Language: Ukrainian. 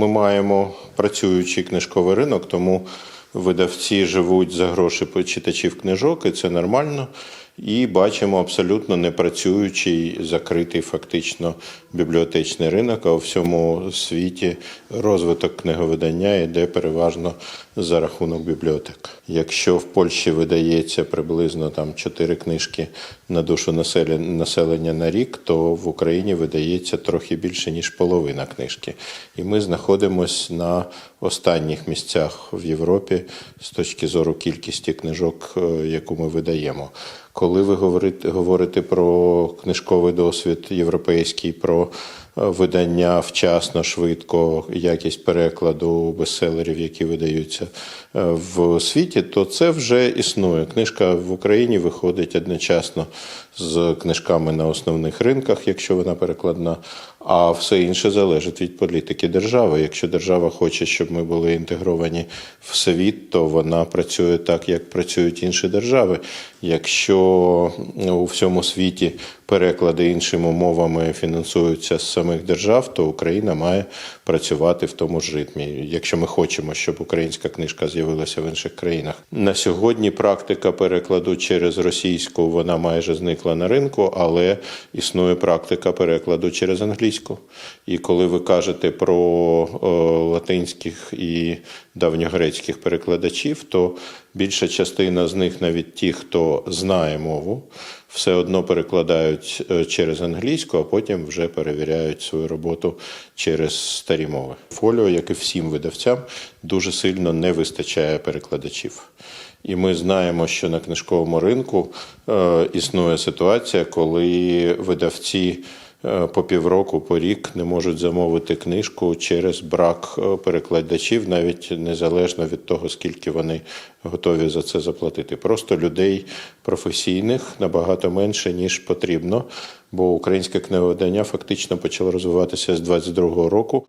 ми маємо працюючий книжковий ринок, тому видавці живуть за гроші читачів книжок, і це нормально. І бачимо абсолютно непрацюючий, закритий фактично бібліотечний ринок, а у всьому світі розвиток книговидання йде переважно за рахунок бібліотек. Якщо в Польщі видається приблизно там 4 книжки на душу населення, населення на рік, то в Україні видається трохи більше ніж половина книжки. І ми знаходимося на останніх місцях в Європі з точки зору кількості книжок, е, яку ми видаємо. Коли ви говорите, говорите про книжковий досвід європейський, про видання вчасно, швидко, якість перекладу бестселерів, які видаються е, в світі, то це вже існує. Книжка в Україні виходить одночасно з книжками на основних ринках, якщо вона перекладна. А все інше залежить від політики держави. Якщо держава хоче, щоб ми були інтегровані в світ, то вона працює так, як працюють інші держави. Якщо у всьому світі переклади іншими мовами фінансуються з самих держав, то Україна має працювати в тому ж ритмі. Якщо ми хочемо, щоб українська книжка з'явилася в інших країнах. На сьогодні практика перекладу через російську вона майже зникла на ринку, але існує практика перекладу через англійську. І коли ви кажете про е, латинських і давньогрецьких перекладачів, то більша частина з них, навіть ті, хто знає мову, все одно перекладають е, через англійську, а потім вже перевіряють свою роботу через старі мови. Фоліо, як і всім видавцям, дуже сильно не вистачає перекладачів. І ми знаємо, що на книжковому ринку е, існує ситуація, коли видавці по півроку, по рік не можуть замовити книжку через брак е, перекладачів, навіть незалежно від того, скільки вони готові за це заплатити. Просто людей професійних набагато менше ніж потрібно, бо українське книговидання фактично почало розвиватися з 22-го року.